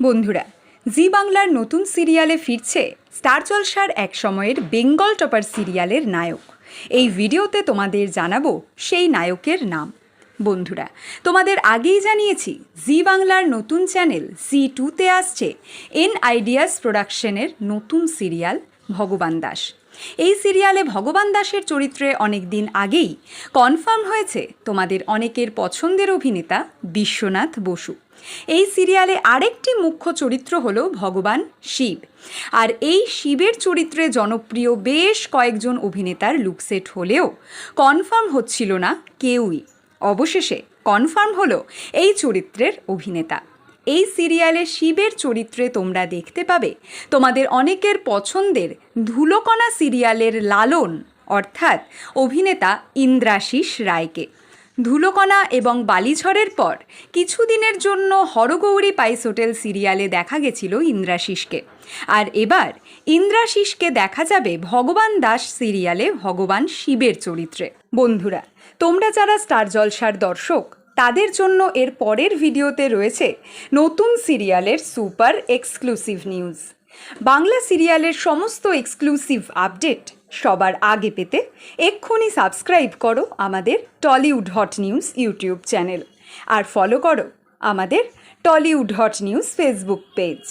বন্ধুরা, জি বাংলার নতুন সিরিয়ালে ফিরছে স্টার জলসার এক সময়ের বেঙ্গল টপার সিরিয়ালের নায়ক। এই ভিডিওতে তোমাদের জানাব সেই নায়কের নাম। বন্ধুরা, তোমাদের আগেই জানিয়েছি, জি বাংলার নতুন চ্যানেল জি টুতে আসছে এন আইডিয়াস প্রোডাকশনের নতুন সিরিয়াল, ভগবান দাস। এই সিরিয়ালে ভগবান দাসের চরিত্রে অনেক দিন আগেই কনফার্ম হয়েছে তোমাদের অনেকের পছন্দের অভিনেতা বিশ্বনাথ বসু। এই সিরিয়ালে আরেকটি মুখ্য চরিত্র হল ভগবান শিব। আর এই শিবের চরিত্রে জনপ্রিয় বেশ কয়েকজন অভিনেতার লুকসেট হলেও কনফার্ম হচ্ছিল না কেউই। অবশেষে কনফার্ম হলো এই চরিত্রের অভিনেতা। এই সিরিয়ালে শিবের চরিত্রে তোমরা দেখতে পাবে তোমাদের অনেকের পছন্দের ধুলোকণা সিরিয়ালের লালন, অর্থাৎ অভিনেতা ইন্দ্রাশিস রায়কে। ধুলোকণা এবং বালিঝড়ের পর কিছুদিনের জন্য হরগৌরী পাইস হোটেল সিরিয়ালে দেখা গেছিল ইন্দ্রাশিসকে। আর এবার ইন্দ্রাশিসকে দেখা যাবে ভগবান দাস সিরিয়ালে ভগবান শিবের চরিত্রে। বন্ধুরা, তোমরা যারা স্টার জলসার দর্শক তাদের জন্য এর পরের ভিডিওতে রয়েছে নতুন সিরিয়ালের সুপার এক্সক্লুসিভ নিউজ। বাংলা সিরিয়ালের সমস্ত এক্সক্লুসিভ আপডেট সবার আগে পেতে এক্ষুনি সাবস্ক্রাইব করো আমাদের Tollywood hot news YouTube channel. আর ফলো করো আমাদের Tollywood hot news Facebook page.